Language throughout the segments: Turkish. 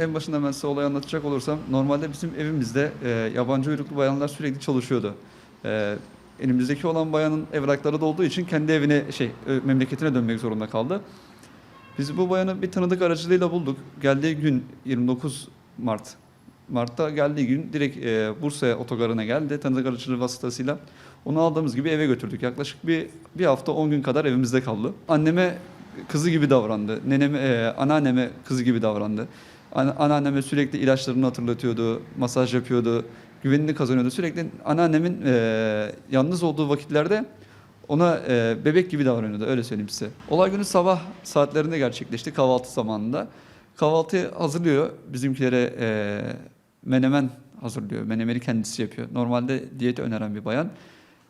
En başından ben size olayı anlatacak olursam normalde bizim evimizde e, yabancı uyruklu bayanlar sürekli çalışıyordu. E, elimizdeki olan bayanın evrakları da olduğu için kendi evine şey e, memleketine dönmek zorunda kaldı. Biz bu bayanı bir tanıdık aracılığıyla bulduk. Geldiği gün 29 Mart. Mart'ta geldiği gün direkt e, Bursa otogarına geldi tanıdık aracılığı vasıtasıyla. Onu aldığımız gibi eve götürdük. Yaklaşık bir bir hafta 10 gün kadar evimizde kaldı. Anneme kızı gibi davrandı. Neneme, e, anneanneme kızı gibi davrandı. Anneanneme sürekli ilaçlarını hatırlatıyordu, masaj yapıyordu, güvenini kazanıyordu. Sürekli anneannemin e, yalnız olduğu vakitlerde ona e, bebek gibi davranıyordu öyle söyleyeyim size. Olay günü sabah saatlerinde gerçekleşti kahvaltı zamanında. Kahvaltı hazırlıyor bizimkilere e, menemen hazırlıyor. Menemeni kendisi yapıyor. Normalde diyeti öneren bir bayan.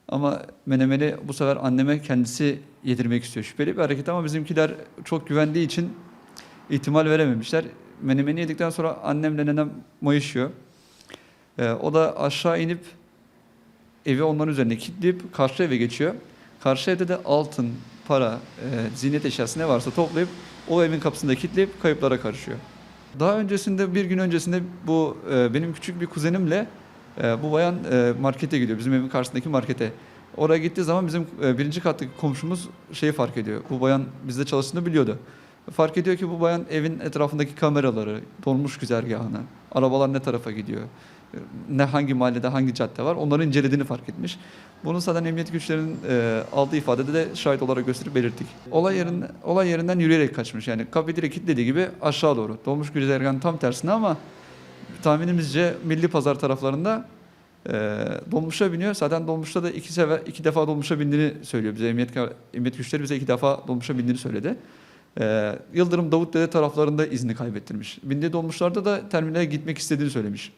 Ama menemeni bu sefer anneme kendisi yedirmek istiyor. Şüpheli bir hareket ama bizimkiler çok güvendiği için ihtimal verememişler. Menemeni yedikten sonra annemle nenem mayışıyor. Ee, o da aşağı inip evi onların üzerine kilitleyip karşı eve geçiyor. Karşı evde de altın, para, e, ziynet eşyası ne varsa toplayıp o evin kapısında kilitleyip kayıplara karışıyor. Daha öncesinde bir gün öncesinde bu e, benim küçük bir kuzenimle e, bu bayan e, markete gidiyor. Bizim evin karşısındaki markete. Oraya gittiği zaman bizim e, birinci kattaki komşumuz şeyi fark ediyor. Bu bayan bizde çalıştığını biliyordu. Fark ediyor ki bu bayan evin etrafındaki kameraları, dolmuş güzergahını, arabalar ne tarafa gidiyor, ne hangi mahallede hangi cadde var onları incelediğini fark etmiş. Bunu zaten emniyet güçlerinin e, aldığı ifadede de şahit olarak gösterip belirttik. Olay yerinden, olay yerinden yürüyerek kaçmış. Yani kapıyı direkt kilitlediği gibi aşağı doğru. Dolmuş güzergahın tam tersine ama tahminimizce Milli Pazar taraflarında e, dolmuşa biniyor. Zaten dolmuşta da iki sefer iki defa dolmuşa bindiğini söylüyor bize emniyet emniyet güçleri bize iki defa dolmuşa bindiğini söyledi. E, Yıldırım Davutdere taraflarında izni kaybettirmiş. Bindiği dolmuşlarda da terminale gitmek istediğini söylemiş.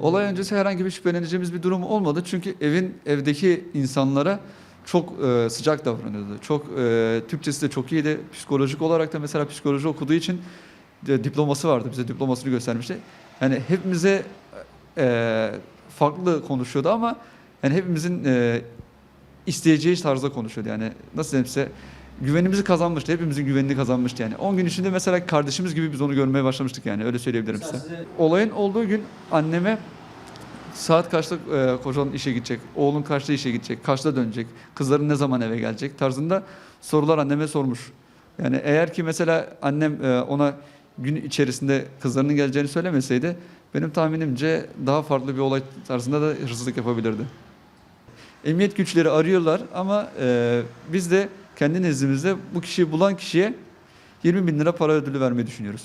Olay öncesi herhangi bir şüpheleneceğimiz bir durum olmadı. Çünkü evin evdeki insanlara çok e, sıcak davranıyordu. Çok e, Türkçesi de çok iyiydi. Psikolojik olarak da mesela psikoloji okuduğu için de, diploması vardı. Bize diplomasını göstermişti. Yani hepimize e, farklı konuşuyordu ama yani hepimizin e, isteyeceği tarzda konuşuyordu. Yani nasıl diyeyim size güvenimizi kazanmıştı. Hepimizin güvenini kazanmıştı yani. 10 gün içinde mesela kardeşimiz gibi biz onu görmeye başlamıştık yani. Öyle söyleyebilirim size. Olayın olduğu gün anneme saat kaçta e, kocan işe gidecek, oğlun kaçta işe gidecek, kaçta dönecek, kızların ne zaman eve gelecek tarzında sorular anneme sormuş. Yani eğer ki mesela annem e, ona gün içerisinde kızlarının geleceğini söylemeseydi benim tahminimce daha farklı bir olay tarzında da hırsızlık yapabilirdi. Emniyet güçleri arıyorlar ama e, biz de kendi nezdimizde bu kişiyi bulan kişiye 20 bin lira para ödülü vermeyi düşünüyoruz.